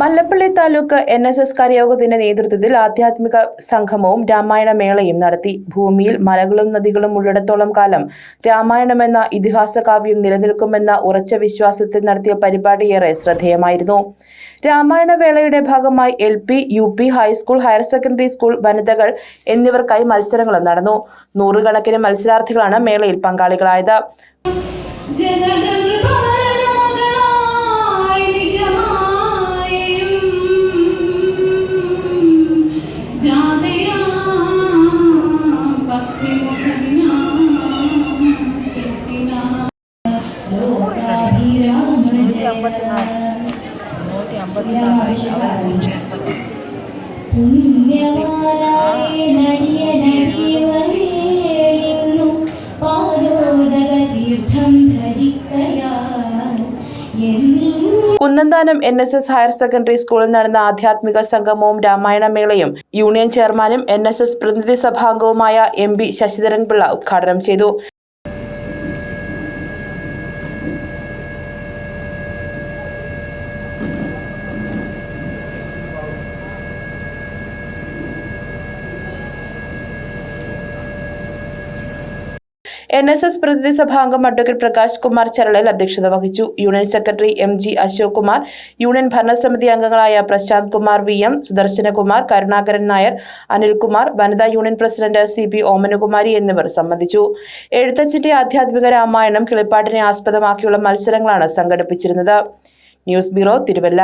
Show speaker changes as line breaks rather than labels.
Mallappally taluk N S S കരയോഗത്തിന്റെ നേതൃത്വത്തിൽ ആധ്യാത്മിക സംഗമവും രാമായണ മേളയും നടത്തി. ഭൂമിയിൽ മലകളും നദികളും ഉള്ളിടത്തോളം കാലം രാമായണമെന്ന ഇതിഹാസ കാവ്യം നിലനിൽക്കുമെന്ന ഉറച്ച വിശ്വാസത്തിൽ നടത്തിയ പരിപാടി ഏറെ ശ്രദ്ധേയമായിരുന്നു. രാമായണ വേളയുടെ ഭാഗമായി L P U P high school higher secondary school വനിതകൾ എന്നിവർക്കായി മത്സരങ്ങളും നടന്നു. നൂറുകണക്കിന് മത്സരാർത്ഥികളാണ് മേളയിൽ പങ്കാളികളായത്. Kunnanthanam N S S higher secondary സ്കൂളിൽ നടന്ന ആധ്യാത്മിക സംഗമവും രാമായണ മേളയും യൂണിയൻ ചെയർമാനും എൻ എസ് എസ് പ്രതിനിധി സഭാംഗവുമായ എം പി ശശിധരൻപിള്ള ഉദ്ഘാടനം ചെയ്തു. എൻ എസ് എസ് പ്രതിനിധി സഭാംഗം അഡ്വക്കേറ്റ് പ്രകാശ് കുമാർ ചരളൽ അധ്യക്ഷത വഹിച്ചു. Union secretary M G Ashok Kumar union ഭരണസമിതി അംഗങ്ങളായ പ്രശാന്ത് കുമാർ വി എം സുദർശനകുമാർ കരുണാകരൻ നായർ അനിൽകുമാർ വനിതാ union president C P Omanakumari എന്നിവർ സംബന്ധിച്ചു. എഴുത്തച്ഛന്റെ ആധ്യാത്മിക രാമായണം കിളിപ്പാട്ടിനെ ആസ്പദമാക്കിയുള്ള മത്സരങ്ങളാണ് സംഘടിപ്പിച്ചിരുന്നത്. News bureau Thiruvalla.